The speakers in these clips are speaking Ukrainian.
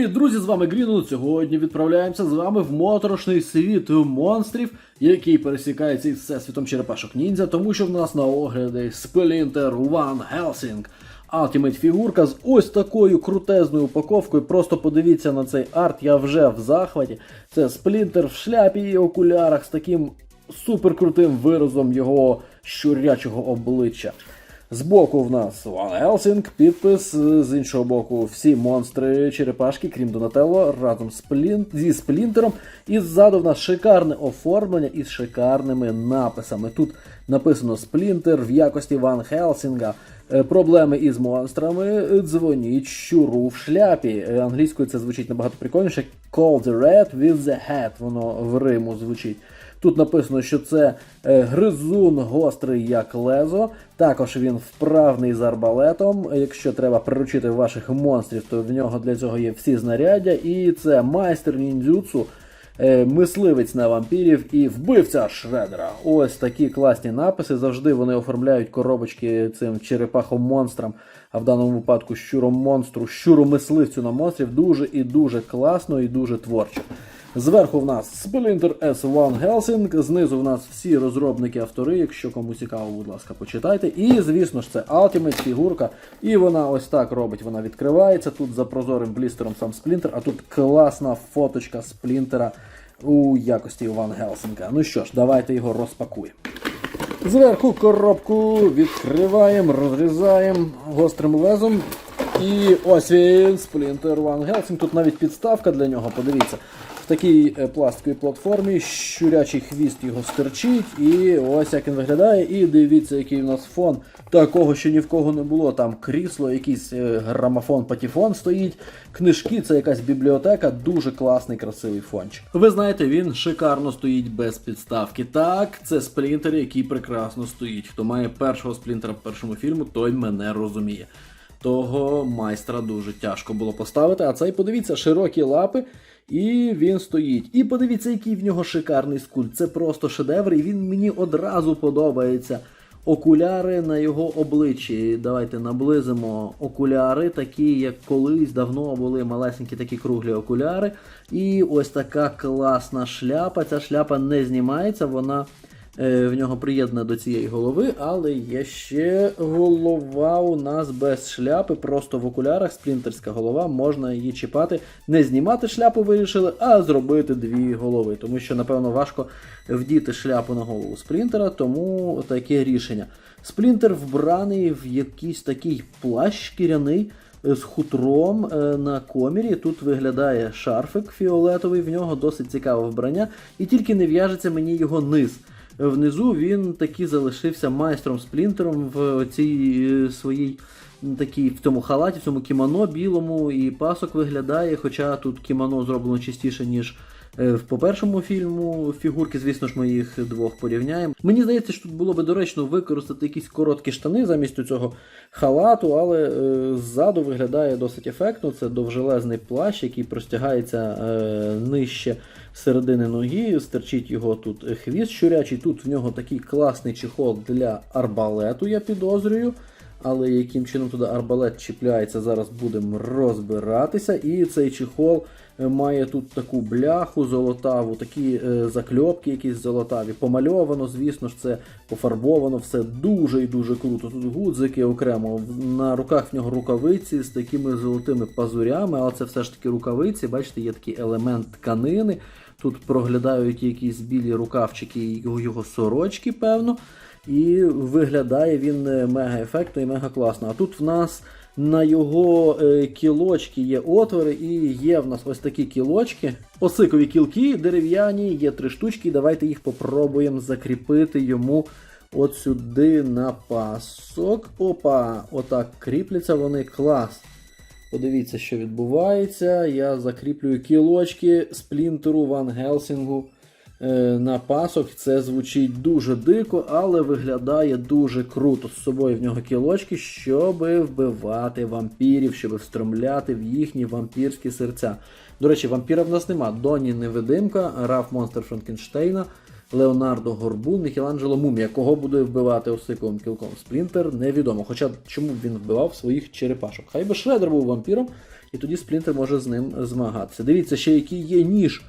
Привіт, друзі! З вами Грінул. Сьогодні відправляємося з вами в моторошний світ монстрів, який пересікається із всесвітом черепашок ніндзя, тому що в нас на огляді Splinter One Helsing. Ultimate фігурка з ось такою крутезною упаковкою. Просто подивіться на цей арт, я вже в захваті. Це Сплінтер в шляпі і окулярах з таким суперкрутим виразом його щурячого обличчя. Збоку в нас One Helsing, підпис, з іншого боку, всі монстри черепашки, крім Донателло, разом з Сплін... зі Сплінтером. І ззаду в нас шикарне оформлення із шикарними написами. Тут написано Сплінтер в якості Ван Хелсінга. Е, Проблеми із монстрами. е, Дзвоніть щуру в шляпі. Е, Англійською це звучить набагато прикольніше. Call the red with the hat. Воно в Риму звучить. Тут написано, що це е, гризун гострий як лезо. Також він вправний з арбалетом. Якщо треба приручити ваших монстрів, то в нього для цього є всі знаряддя. І це майстер ніндзюцу, е, мисливець на вампірів і вбивця Шредера. Ось такі класні написи. Завжди вони оформляють коробочки цим черепахом-монстрам, а в даному випадку щуром-монстру, щуромисливцю на монстрів. Дуже і дуже класно і дуже творчо. Зверху в нас Splinter S1 Helsing, знизу в нас всі розробники-автори, якщо кому цікаво, будь ласка, почитайте. І, звісно ж, це Ultimate фігурка. І вона ось так робить, вона відкривається. Тут за прозорим блістером сам Splinter, а тут класна фоточка Сплінтера у якості Ван Гелсинга. Ну що ж, давайте його розпакуємо. Зверху коробку відкриваємо, розрізаємо гострим лезом. І ось він, Splinter One Helsing. Тут навіть підставка для нього, подивіться. Такій е, пластиковій платформі щурячий хвіст його стерчить. І ось як він виглядає. І дивіться, який у нас фон. Такого ще ні в кого не було. Там крісло, якийсь е, грамофон, патефон стоїть. Книжки, це якась бібліотека, дуже класний, красивий фончик. Ви знаєте, він шикарно стоїть без підставки. Так, це сплінтер, який прекрасно стоїть. Хто має першого сплінтера в першому фільму, той мене розуміє. Того майстра дуже тяжко було поставити. А цей, подивіться, широкі лапи, і він стоїть. І подивіться, який в нього шикарний скульпт. Це просто шедевр, і він мені одразу подобається. Окуляри на його обличчі. Давайте наблизимо окуляри, такі, як колись давно були малесенькі такі круглі окуляри. І ось така класна шляпа. Ця шляпа не знімається, вона в нього приєднана до цієї голови, але є ще голова у нас без шляпи, просто в окулярах сплінтерська голова, можна її чіпати. Не знімати шляпу вирішили, а зробити дві голови. Тому що, напевно, важко вдіти шляпу на голову сплінтера, тому таке рішення. Сплінтер вбраний в якийсь такий плащ шкіряний е, з хутром е, на комірі. Тут виглядає шарфик фіолетовий, в нього досить цікаве вбрання, і тільки не в'яжеться мені його низ. Внизу він таки залишився майстром сплінтером в цій е, своїй такій в цьому халаті, в цьому кімоно білому, і пасок виглядає, хоча тут кімоно зроблено чистіше, ніж е, в по першому фільму фігурки, звісно ж, ми їх двох порівняємо. Мені здається, що тут було би доречно використати якісь короткі штани замість цього халату, але е, ззаду виглядає досить ефектно. Це довжелезний плащ, який простягається е, нижче середини ноги, стерчить його тут хвіст щурячий. Тут в нього такий класний чехол для арбалету, я підозрюю. Але яким чином туди арбалет чіпляється, зараз будемо розбиратися. І цей чехол має тут таку бляху золотаву, такі е, закльопки якісь золотаві. Помальовано, звісно ж, це пофарбовано, все дуже і дуже круто. Тут гудзики окремо. На руках в нього рукавиці з такими золотими пазурями, але це все ж таки рукавиці. Бачите, є такий елемент тканини. Тут проглядають якісь білі рукавчики його, його сорочки, певно. І виглядає він е, мега ефектно і мега класно. А тут в нас на його е, кілочки є отвори, і є в нас ось такі кілочки. Осикові кілки дерев'яні, є три штучки. Давайте їх попробуємо закріпити йому от сюди на пасок. Опа! Отак кріпляться вони клас. Подивіться, що відбувається. Я закріплюю кілочки сплінтеру Ван Гелсінгу на пасок. Це звучить дуже дико, але виглядає дуже круто. З собою в нього кілочки, щоб вбивати вампірів, щоб встромляти в їхні вампірські серця. До речі, вампіра в нас нема. Доні Невидимка, Раф Монстр Франкенштейна. Леонардо Горбун, Мікеланджело Мумія. Кого буде вбивати осиковим кілком Сплінтер, невідомо. Хоча чому б він вбивав своїх черепашок. Хай би Шредер був вампіром, і тоді сплінтер може з ним змагатися. Дивіться, ще який є ніж.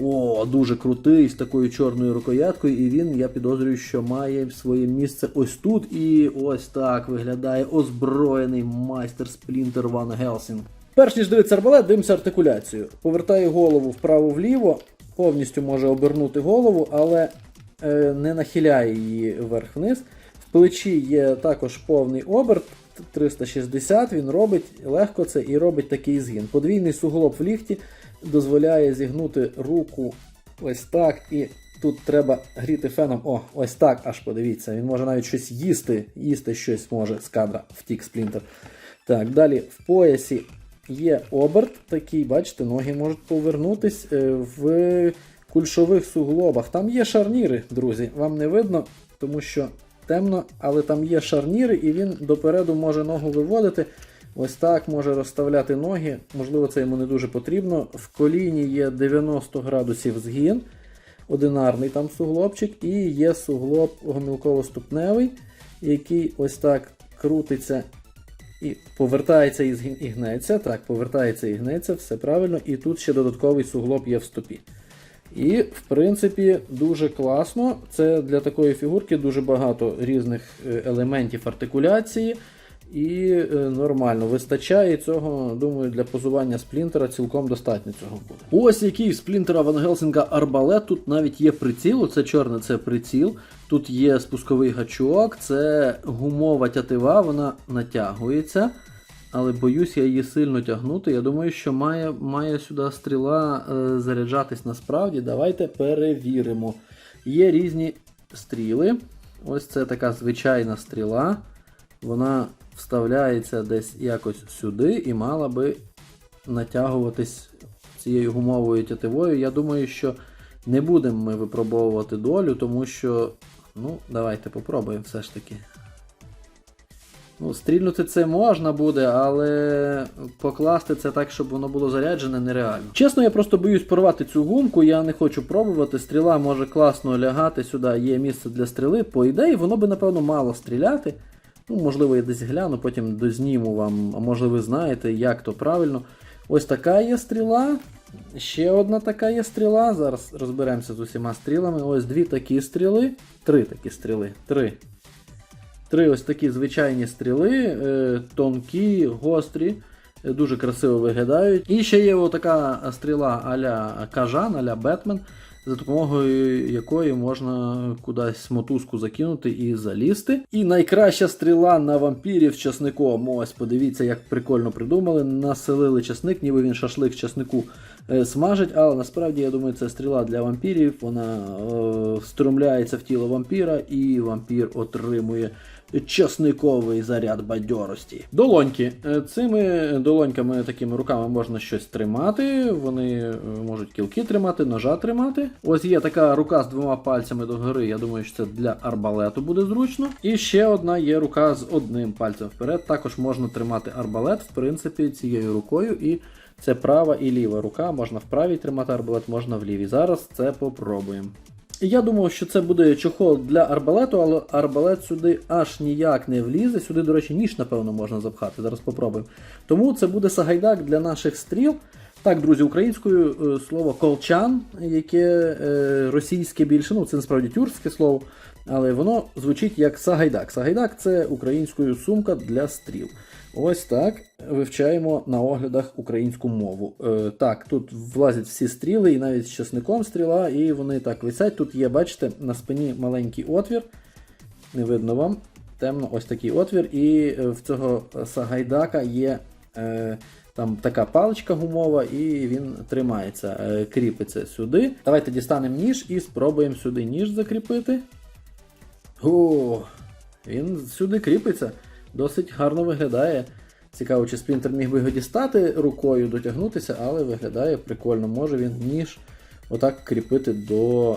О, дуже крутий, з такою чорною рукояткою, і він, я підозрюю, що має своє місце ось тут. І ось так виглядає озброєний майстер Сплінтер Ван Гелсінг. Перш ніж дивитися арбалет, дивимося артикуляцію. Повертає голову вправо-вліво, повністю може обернути голову, але е, не нахиляє її вверх-вниз. В плечі є також повний оберт. 360 він робить легко це і робить такий згін. Подвійний суглоб в ліфті дозволяє зігнути руку ось так. І тут треба гріти феном. О, ось так, аж подивіться. Він може навіть щось їсти, їсти щось може з кадра, втік сплінтер. Так, далі в поясі є оберт такий, бачите, ноги можуть повернутись е, в кульшових суглобах. Там є шарніри, друзі. Вам не видно, тому що темно, але там є шарніри, і він допереду може ногу виводити. Ось так може розставляти ноги. Можливо, це йому не дуже потрібно. В коліні є 90 градусів згін, одинарний там суглобчик, і є суглоб гомілково-ступневий, який ось так крутиться і повертається і згін- і гнеться. Так, повертається і гнеться, все правильно. І тут ще додатковий суглоб є в стопі. І, в принципі, дуже класно. Це для такої фігурки дуже багато різних е, елементів артикуляції. І е, нормально вистачає цього, думаю, для позування сплінтера цілком достатньо цього буде. Ось який сплінтера Ван Гелсінга арбалет. Тут навіть є приціл, це чорне, це приціл. Тут є спусковий гачок, це гумова тятива, вона натягується. Але боюсь я її сильно тягнути. Я думаю, що має, має сюди стріла е, заряджатись насправді. Давайте перевіримо. Є різні стріли. Ось це така звичайна стріла. Вона вставляється десь якось сюди і мала би натягуватись цією гумовою тятивою. Я думаю, що не будемо ми випробовувати долю, тому що. Ну, давайте попробуємо все ж таки. Ну, стрільнути це можна буде, але покласти це так, щоб воно було заряджене, нереально. Чесно, я просто боюсь порвати цю гумку, я не хочу пробувати. Стріла може класно лягати сюди, є місце для стріли. По ідеї, воно би, напевно, мало стріляти. Ну, можливо, я десь гляну, потім дозніму вам, а може ви знаєте, як то правильно. Ось така є стріла. Ще одна така є стріла. Зараз розберемося з усіма стрілами. Ось дві такі стріли. Три такі стріли. Три. Три ось такі звичайні стріли, е, тонкі, гострі, е, дуже красиво виглядають. І ще є така стріла а-ля Кажан, а-ля Бетмен, за допомогою якої можна кудись мотузку закинути і залізти. І найкраща стріла на вампірів часником. Ось, подивіться, як прикольно придумали. Населили часник, ніби він шашлик часнику е, смажить, але насправді я думаю, це стріла для вампірів. Вона е, встромляється в тіло вампіра, і вампір отримує часниковий заряд бадьорості. Долоньки. Е, Цими долоньками, такими руками можна щось тримати. Вони е, можуть кілки тримати, ножа тримати. Ось є така рука з двома пальцями догори. Я думаю, що це для арбалету буде зручно. І ще одна є рука з одним пальцем вперед. Також можна тримати арбалет, в принципі, цією рукою. І це права і ліва рука. Можна в правій тримати арбалет, можна в лівій. Зараз це попробуємо. Я думав, що це буде чохол для арбалету, але арбалет сюди аж ніяк не влізе. Сюди, до речі, ніж, напевно, можна запхати. Зараз попробуємо. Тому це буде сагайдак для наших стріл. Так, друзі, українською е, слово колчан, яке е, російське більше, ну це насправді тюркське слово, але воно звучить як сагайдак. Сагайдак це українською сумка для стріл. Ось так вивчаємо на оглядах українську мову. Е, так, тут влазять всі стріли, і навіть з часником стріла, і вони так висять. Тут є, бачите, на спині маленький отвір. Не видно вам. Темно, ось такий отвір. І е, в цього сагайдака є е, там така паличка гумова, і він тримається, е, кріпиться сюди. Давайте дістанемо ніж і спробуємо сюди ніж закріпити. О, він сюди кріпиться. Досить гарно виглядає. Цікаво, чи спринтер міг би його дістати рукою, дотягнутися, але виглядає прикольно. Може він ніж отак кріпити до е,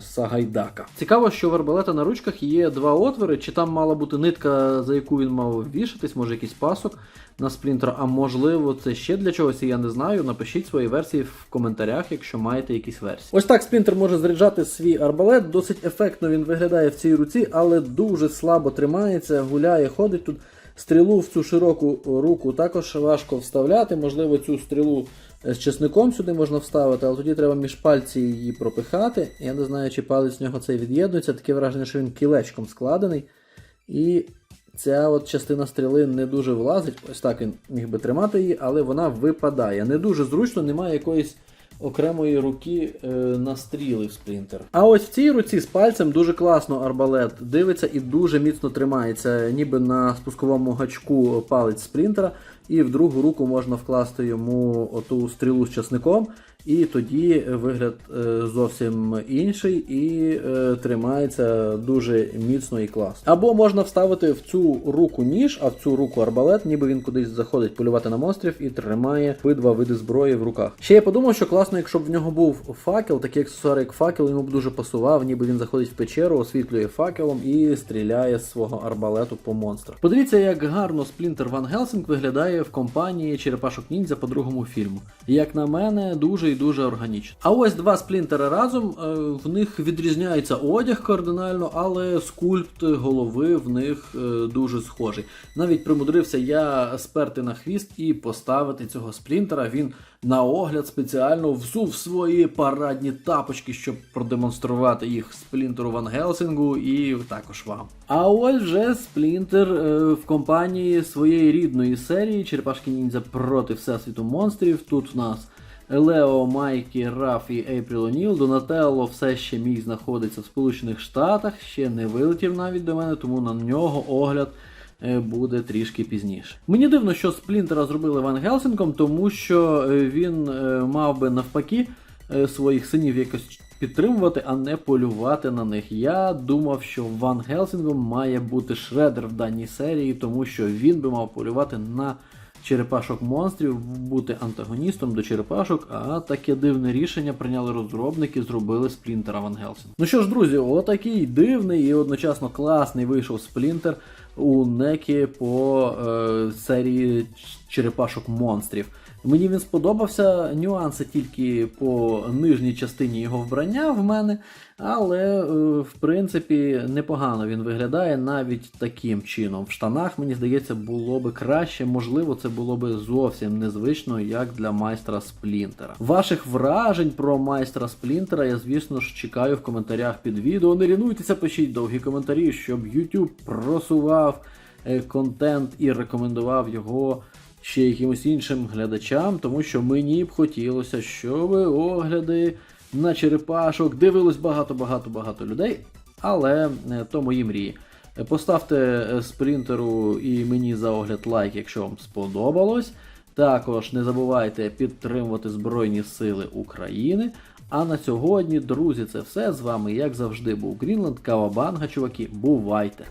сагайдака. Цікаво, що в арбалета на ручках є два отвори, чи там мала бути нитка, за яку він мав вішатись, може якийсь пасок на сплінтер, а можливо, це ще для чогось, я не знаю. Напишіть свої версії в коментарях, якщо маєте якісь версії. Ось так сплінтер може заряджати свій арбалет. Досить ефектно він виглядає в цій руці, але дуже слабо тримається, гуляє, ходить тут. Стрілу в цю широку руку також важко вставляти. Можливо, цю стрілу з чесником сюди можна вставити, але тоді треба між пальці її пропихати. Я не знаю, чи палець в нього цей від'єднується. Таке враження, що він кілечком складений. І ця от частина стріли не дуже влазить. Ось так він міг би тримати її, але вона випадає. Не дуже зручно, немає якоїсь окремої руки е, в сплінтер. А ось в цій руці з пальцем дуже класно арбалет дивиться і дуже міцно тримається, ніби на спусковому гачку палець спринтера. І в другу руку можна вкласти йому оту стрілу з часником, і тоді вигляд е, зовсім інший і е, тримається дуже міцно і класно. Або можна вставити в цю руку ніж, а в цю руку арбалет, ніби він кудись заходить полювати на монстрів і тримає обидва види зброї в руках. Ще я подумав, що класно, якщо б в нього був факел, такий аксесуар, як факел, йому б дуже пасував, ніби він заходить в печеру, освітлює факелом і стріляє з свого арбалету по монстрах. Подивіться, як гарно Сплінтер Ван Гелсинг виглядає в компанії Черепашок Ніндзя по другому фільму. Як на мене, дуже дуже органічно. А ось два сплінтери разом, е, в них відрізняється одяг кардинально, але скульпт голови в них е, дуже схожий. Навіть примудрився я сперти на хвіст і поставити цього сплінтера. Він на огляд спеціально взув свої парадні тапочки, щоб продемонструвати їх сплінтеру Ван Гелсингу і також вам. А ось вже сплінтер е, в компанії своєї рідної серії Черепашки Ніндзя проти Всесвіту монстрів. Тут в нас. Лео, Майкі, Раф і Ейпріл О'Ніл. Донателло все ще міг знаходитися в Сполучених Штатах, ще не вилетів навіть до мене, тому на нього огляд е, буде трішки пізніше. Мені дивно, що Сплінтера зробили Ван Гелсингом, тому що е, він е, мав би навпаки своїх синів якось підтримувати, а не полювати на них. Я думав, що Ван Гелсингом має бути Шредер в даній серії, тому що він би мав полювати на черепашок монстрів, бути антагоністом до черепашок, а таке дивне рішення прийняли розробники, зробили Сплінтера Ван Гелсінг. Ну що ж, друзі, отакий дивний і одночасно класний вийшов Сплінтер у некі по е, серії черепашок монстрів. Мені він сподобався. Нюанси тільки по нижній частині його вбрання в мене, але е, в принципі непогано він виглядає навіть таким чином. В штанах, мені здається, було би краще, можливо, це було би зовсім незвично, як для майстра Сплінтера. Ваших вражень про майстра Сплінтера я, звісно ж, чекаю в коментарях під відео. Не лінуйтеся, пишіть довгі коментарі, щоб YouTube просував е, контент і рекомендував його ще якимось іншим глядачам, тому що мені б хотілося, щоб огляди на черепашок дивилось багато-багато-багато людей, але е, то мої мрії. Е, Поставте спринтеру і мені за огляд лайк, якщо вам сподобалось. Також не забувайте підтримувати Збройні Сили України. А на сьогодні, друзі, це все. З вами, як завжди, був Грінленд, Кавабанга, чуваки. Бувайте!